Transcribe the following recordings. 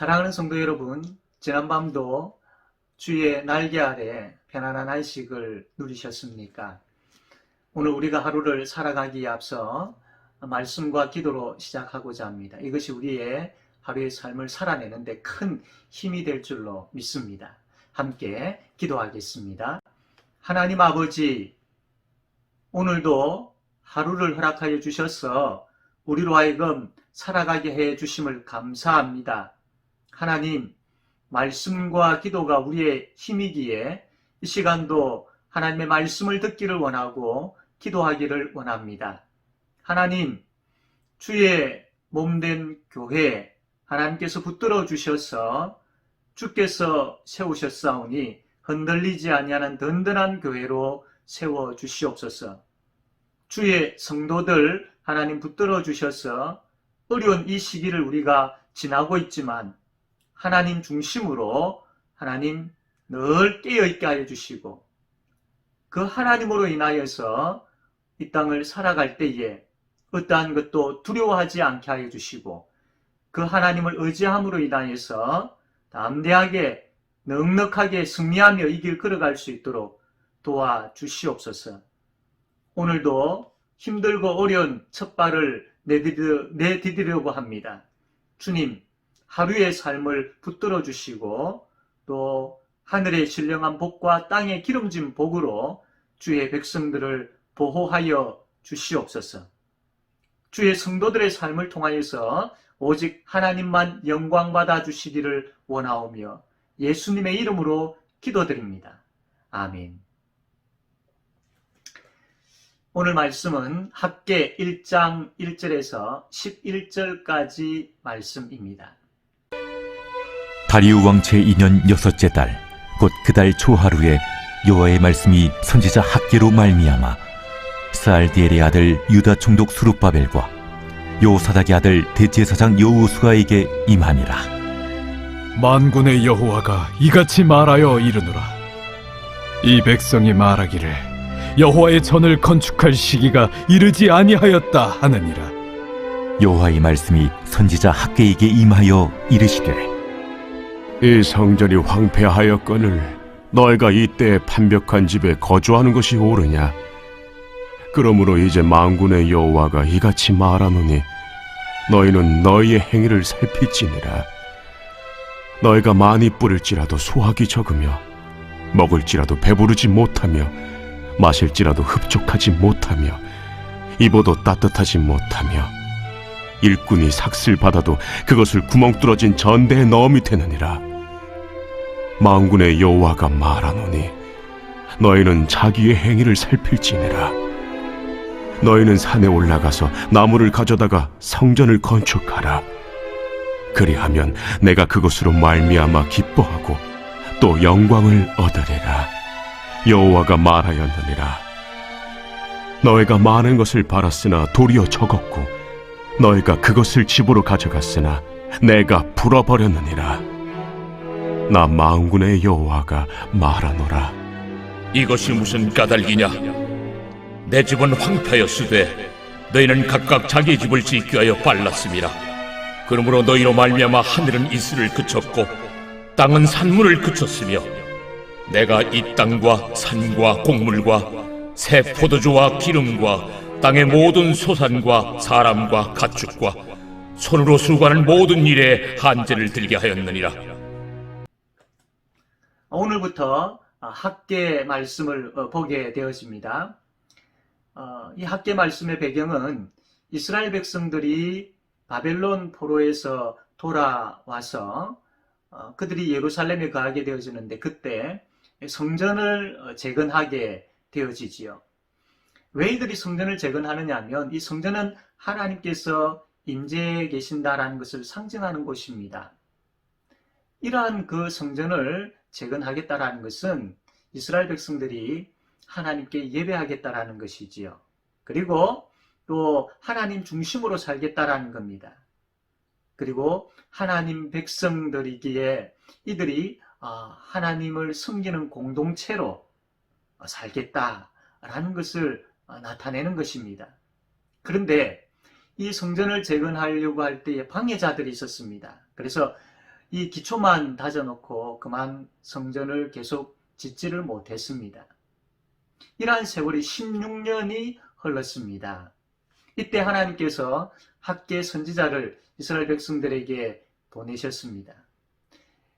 사랑하는 성도 여러분, 지난밤도 주의 날개 아래 편안한 안식을 누리셨습니까? 오늘 우리가 하루를 살아가기에 앞서 말씀과 기도로 시작하고자 합니다. 이것이 우리의 하루의 삶을 살아내는데 큰 힘이 될 줄로 믿습니다. 함께 기도하겠습니다. 하나님 아버지, 오늘도 하루를 허락하여 주셔서 우리로 하여금 살아가게 해 주심을 감사합니다. 하나님, 말씀과 기도가 우리의 힘이기에 이 시간도 하나님의 말씀을 듣기를 원하고 기도하기를 원합니다. 하나님, 주의 몸된 교회 하나님께서 붙들어 주셔서 주께서 세우셨사오니 흔들리지 아니하는 든든한 교회로 세워 주시옵소서. 주의 성도들 하나님 붙들어 주셔서 어려운 이 시기를 우리가 지나고 있지만 하나님 중심으로 하나님 늘 깨어 있게 하여 주시고 그 하나님으로 인하여서 이 땅을 살아갈 때에 어떠한 것도 두려워하지 않게 하여 주시고 그 하나님을 의지함으로 인하여서 담대하게 넉넉하게 승리하며 이 길 걸어갈 수 있도록 도와주시옵소서. 오늘도 힘들고 어려운 첫 발을 내디디- 내디디려고 합니다. 주님, 하루의 삶을 붙들어 주시고 또 하늘의 신령한 복과 땅의 기름진 복으로 주의 백성들을 보호하여 주시옵소서. 주의 성도들의 삶을 통하여서 오직 하나님만 영광 받아 주시기를 원하오며 예수님의 이름으로 기도드립니다. 아멘. 오늘 말씀은 학계 1장 1절에서 11절까지 말씀입니다. 다리우 왕 제2년 여섯째 달 곧 그 달 초하루에 여호와의 말씀이 선지자 학계로 말미암아 스알디엘의 아들 유다 총독 수룹바벨과 요사닥의 아들 대제사장 여우수아에게 임하니라. 만군의 여호와가 이같이 말하여 이르노라. 이 백성이 말하기를 여호와의 전을 건축할 시기가 이르지 아니하였다 하느니라. 여호와의 말씀이 선지자 학계에게 임하여 이르시되 이 성전이 황폐하였거늘 너희가 이때 판벽한 집에 거주하는 것이 옳으냐? 그러므로 이제 만군의 여호와가 이같이 말하노니 너희는 너희의 행위를 살필지니라. 너희가 많이 뿌릴지라도 소학이 적으며 먹을지라도 배부르지 못하며 마실지라도 흡족하지 못하며 입어도 따뜻하지 못하며 일꾼이 삭슬 받아도 그것을 구멍 뚫어진 전대에 넣음이 되느니라. 만군의 여호와가 말하노니 너희는 자기의 행위를 살필지니라. 너희는 산에 올라가서 나무를 가져다가 성전을 건축하라. 그리하면 내가 그것으로 말미암아 기뻐하고 또 영광을 얻으리라. 여호와가 말하였느니라. 너희가 많은 것을 바랐으나 도리어 적었고 너희가 그것을 집으로 가져갔으나 내가 불어버렸느니라. 나 마음군의 여호와가 말하노라. 이것이 무슨 까닭이냐? 내 집은 황폐하였으되 너희는 각각 자기 집을 짓기 위하여 빨랐음이라. 그러므로 너희로 말미암아 하늘은 이슬을 그쳤고 땅은 산물을 그쳤으며 내가 이 땅과 산과 곡물과 새 포도주와 기름과 땅의 모든 소산과 사람과 가축과 손으로 수고하는 모든 일에 한제를 들게 하였느니라. 오늘부터 학계 말씀을 어, 보게 되어집니다. 어, 이 학계 말씀의 배경은 이스라엘 백성들이 바벨론 포로에서 돌아와서 어, 그들이 예루살렘에 거하게 되어지는데 그때 성전을 어, 재건하게 되어지지요. 왜 이들이 성전을 재건하느냐 하면 이 성전은 하나님께서 임재해 계신다라는 것을 상징하는 곳입니다. 이러한 그 성전을 재건하겠다라는 것은 이스라엘 백성들이 하나님께 예배하겠다라는 것이지요. 그리고 또 하나님 중심으로 살겠다라는 겁니다. 그리고 하나님 백성들이기에 이들이 아, 하나님을 섬기는 공동체로 살겠다라는 것을 나타내는 것입니다. 그런데 이 성전을 재건하려고 할 때에 방해자들이 있었습니다. 그래서 이 기초만 다져놓고 그만 성전을 계속 짓지를 못했습니다. 이러한 세월이 16년이 흘렀습니다. 이때 하나님께서 학계 선지자를 이스라엘 백성들에게 보내셨습니다.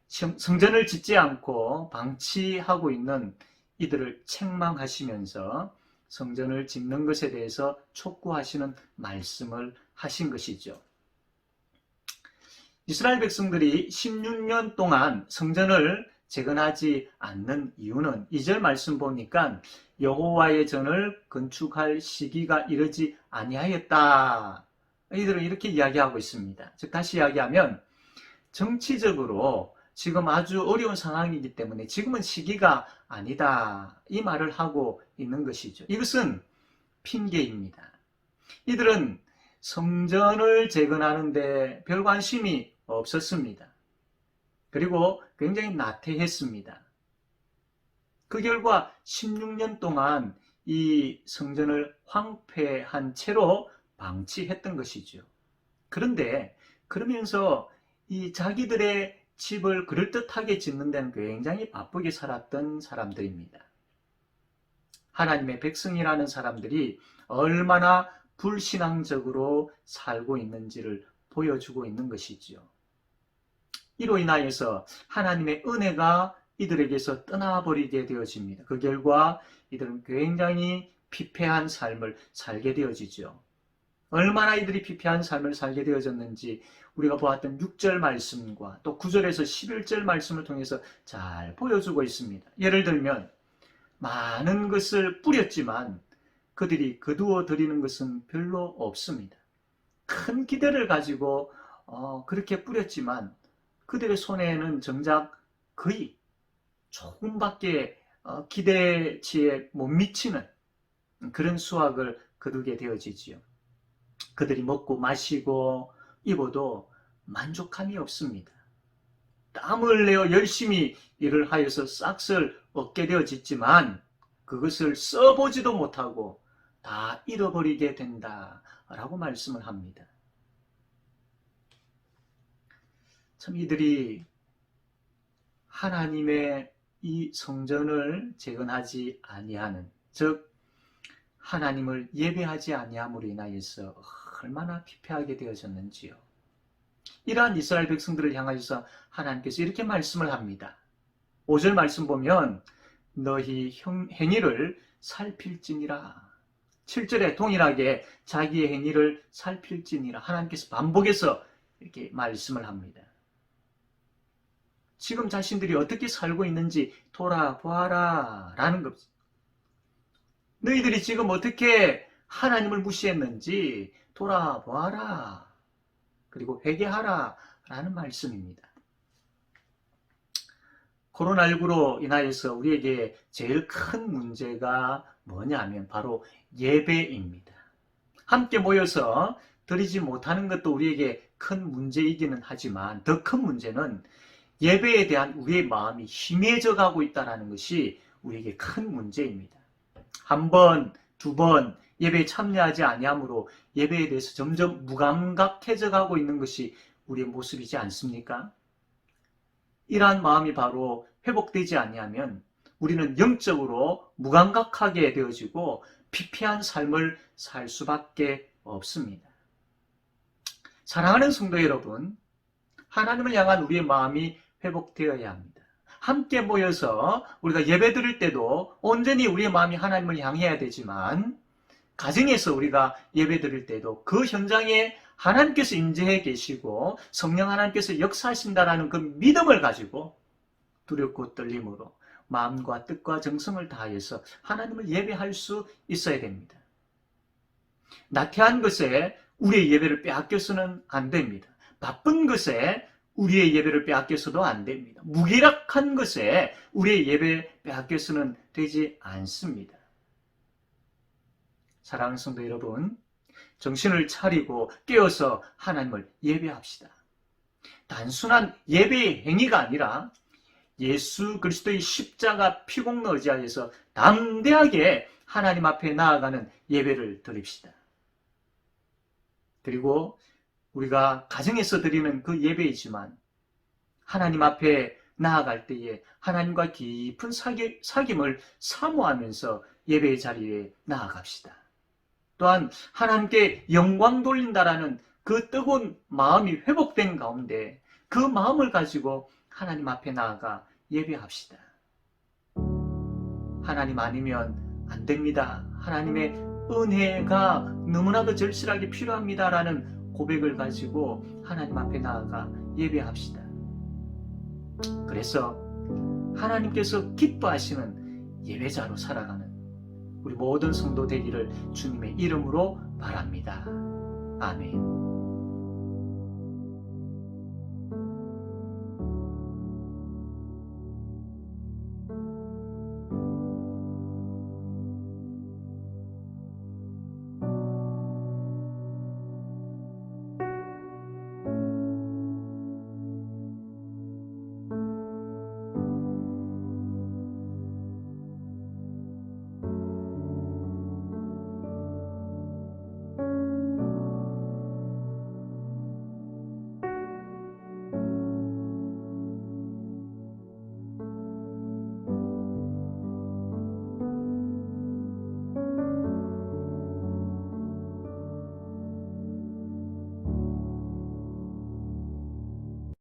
성- 성전을 짓지 않고 방치하고 있는 이들을 책망하시면서 성전을 짓는 것에 대해서 촉구하시는 말씀을 하신 것이죠. 이스라엘 백성들이 16년 동안 성전을 재건하지 않는 이유는 2절 말씀 보니까 여호와의 전을 건축할 시기가 이르지 아니하였다. 이들은 이렇게 이야기하고 있습니다. 즉 다시 이야기하면 정치적으로 지금 아주 어려운 상황이기 때문에 지금은 시기가 아니다. 이 말을 하고 있는 것이죠. 이것은 핑계입니다. 이들은 성전을 재건하는데 별 관심이 없었습니다. 그리고 굉장히 나태했습니다. 그 결과 16년 동안 이 성전을 황폐한 채로 방치했던 것이죠. 그런데 그러면서 이 자기들의 집을 그럴듯하게 짓는 데는 굉장히 바쁘게 살았던 사람들입니다. 하나님의 백성이라는 사람들이 얼마나 불신앙적으로 살고 있는지를 보여주고 있는 것이지요. 이로 인하여서 하나님의 은혜가 이들에게서 떠나버리게 되어집니다. 그 결과 이들은 굉장히 피폐한 삶을 살게 되어지죠. 얼마나 이들이 피폐한 삶을 살게 되어졌는지 우리가 보았던 6절 말씀과 또 9절에서 11절 말씀을 통해서 잘 보여주고 있습니다. 예를 들면 많은 것을 뿌렸지만 그들이 거두어 드리는 것은 별로 없습니다. 큰 기대를 가지고 어, 그렇게 뿌렸지만 그들의 손에는 정작 거의 조금밖에 어, 기대치에 못 미치는 그런 수확을 거두게 되어지지요. 그들이 먹고 마시고 입어도 만족함이 없습니다. 땀을 내어 열심히 일을 하여서 싹을 얻게 되어지지만 그것을 써보지도 못하고 다 잃어버리게 된다라고 말씀을 합니다. 참 이들이 하나님의 이 성전을 재건하지 아니하는 즉 하나님을 예배하지 아니함으로 인하여서 얼마나 피폐하게 되어졌는지요. 이러한 이스라엘 백성들을 향하여서 하나님께서 이렇게 말씀을 합니다. 5절 말씀 보면 너희 형- 행위를 살필지니라. 7절에 동일하게 자기의 행위를 살필지니라. 하나님께서 반복해서 이렇게 말씀을 합니다. 지금 자신들이 어떻게 살고 있는지 돌아보아라. 라는 것. 너희들이 지금 어떻게 하나님을 무시했는지 돌아보아라. 그리고 회개하라. 라는 말씀입니다. 코로나19로 인하여서 우리에게 제일 큰 문제가 뭐냐면 바로 예배입니다. 함께 모여서 드리지 못하는 것도 우리에게 큰 문제이기는 하지만 더 큰 문제는 예배에 대한 우리의 마음이 희미해져 가고 있다는 것이 우리에게 큰 문제입니다. 한 번, 두 번 예배에 참여하지 아니하므로 예배에 대해서 점점 무감각해져 가고 있는 것이 우리의 모습이지 않습니까? 이러한 마음이 바로 회복되지 아니하면 우리는 영적으로 무감각하게 되어지고 피폐한 삶을 살 수밖에 없습니다. 사랑하는 성도 여러분, 하나님을 향한 우리의 마음이 회복되어야 합니다. 함께 모여서 우리가 예배 드릴 때도 온전히 우리의 마음이 하나님을 향해야 되지만 가정에서 우리가 예배 드릴 때도 그 현장에 하나님께서 임재해 계시고 성령 하나님께서 역사하신다라는 그 믿음을 가지고 두렵고 떨림으로 마음과 뜻과 정성을 다해서 하나님을 예배할 수 있어야 됩니다. 나태한 것에 우리의 예배를 빼앗겨서는 안 됩니다. 바쁜 것에 우리의 예배를 빼앗겨서도 안 됩니다. 무기력한 것에 우리의 예배 빼앗겨서는 되지 않습니다. 사랑하는 성도 여러분, 정신을 차리고 깨어서 하나님을 예배합시다. 단순한 예배의 행위가 아니라 예수 그리스도의 십자가 피공로 의지하여서 담대하게 하나님 앞에 나아가는 예배를 드립시다. 그리고 우리가 가정에서 드리는 그 예배이지만 하나님 앞에 나아갈 때에 하나님과 깊은 사귐, 사귐을 사모하면서 예배의 자리에 나아갑시다. 또한 하나님께 영광 돌린다라는 그 뜨거운 마음이 회복된 가운데 그 마음을 가지고 하나님 앞에 나아가 예배합시다. 하나님 아니면 안 됩니다. 하나님의 은혜가 너무나도 절실하게 필요합니다라는 고백을 가지고 하나님 앞에 나아가 예배합시다. 그래서 하나님께서 기뻐하시는 예배자로 살아가는 우리 모든 성도 되기를 주님의 이름으로 바랍니다. 아멘.